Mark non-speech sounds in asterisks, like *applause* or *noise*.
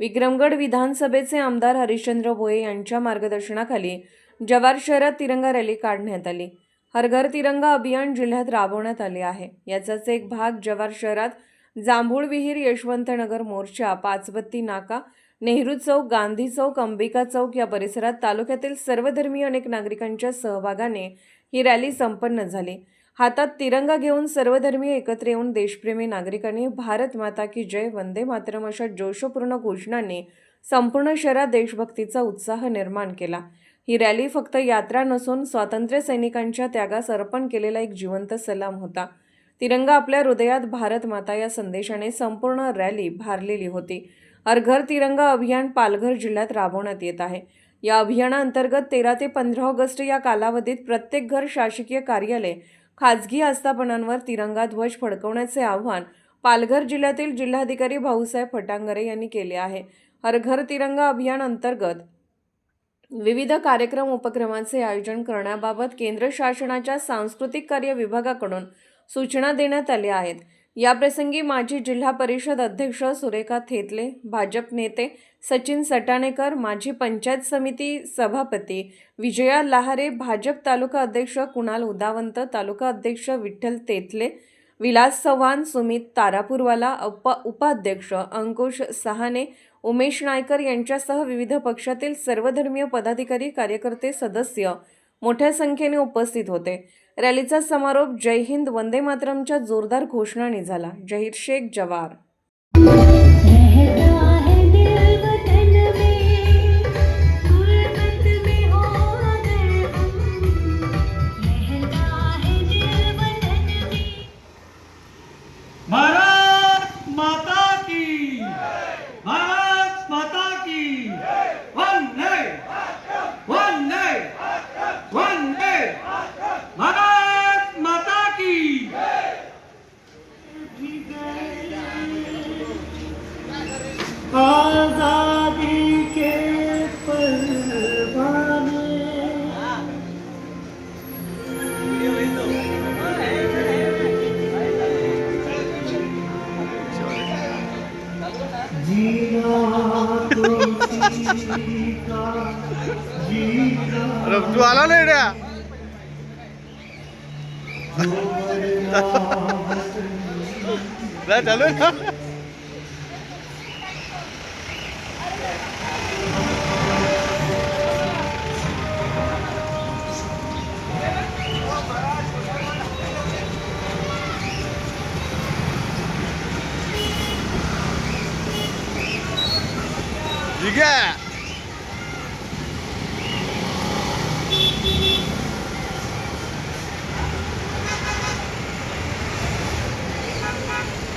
विक्रमगड विधानसभेचे आमदार हरिश्चंद्र भोये यांच्या मार्गदर्शनाखाली जवार शहरात तिरंगा रॅली काढण्यात आली. हर घर तिरंगा अभियान जिल्ह्यात राबवण्यात आले आहे. याचाच एक भाग जवार शहरात जांभूळ विहीर यशवंतनगर मोर्चा पाचबत्ती नाका नेहरू चौक गांधी चौक अंबिका चौक या परिसरात तालुक्यातील सर्वधर्मीय अनेक नागरिकांच्या सहभागाने ही रॅली संपन्न झाली. हातात तिरंगा घेऊन सर्वधर्मीय एकत्र येऊन देशप्रेमी नागरिकांनी भारत माता की जय वंदे मातरम अशा जोशपूर्ण घोषणांनी संपूर्ण शहरात देशभक्तीचा उत्साह निर्माण केला. ही रॅली फक्त यात्रा नसून स्वातंत्र्य सैनिकांच्या त्यागास अर्पण केलेला एक जिवंत सलाम होता. तिरंगा आपल्या हृदयात भारत माता या संदेशाने संपूर्ण रॅली भारलेली होती. हर घर तिरंगा अभियान पालघर जिल्ह्यात राबवण्यात येत आहे. या अभियानाअंतर्गत तेरा ते पंधरा ऑगस्ट या कालावधीत प्रत्येक घर शासकीय कार्यालय खाजगी आस्थापनांवर तिरंगा ध्वज फडकवण्याचे आव्हान पालघर जिल्ह्यातील जिल्हाधिकारी भाऊसाहेब फटांगरे यांनी केले आहे. हर घर तिरंगा अभियान अंतर्गत विविध कार्यक्रम उपक्रमांचे आयोजन करण्याबाबत केंद्र शासनाच्या सांस्कृतिक कार्य विभागाकडून सूचना देण्यात आल्या आहेत. याप्रसंगी माजी जिल्हा परिषद अध्यक्ष सुरेखा थेतले भाजप नेते सचिन सटाणेकर माजी पंचायत समिती सभापती विजया लहारे भाजप तालुका अध्यक्ष कुणाल उदावंत तालुका अध्यक्ष विठ्ठल तेथले विलास चव्हाण सुमित तारापूरवाला उप उपाध्यक्ष अंकुश सहाने उमेश नायकर यांच्यासह विविध पक्षातील सर्वधर्मीय पदाधिकारी कार्यकर्ते सदस्य मोठ्या संख्येने उपस्थित होते. रॅलीचा समारोप जय हिंद वंदे मातरमच्या जोरदार घोषणाने झाला. जहीर शेख जवार. आजादी के परवाने। जीना तो जीना अरे तू आला नाही नाही *laughs* चालू You got. Thank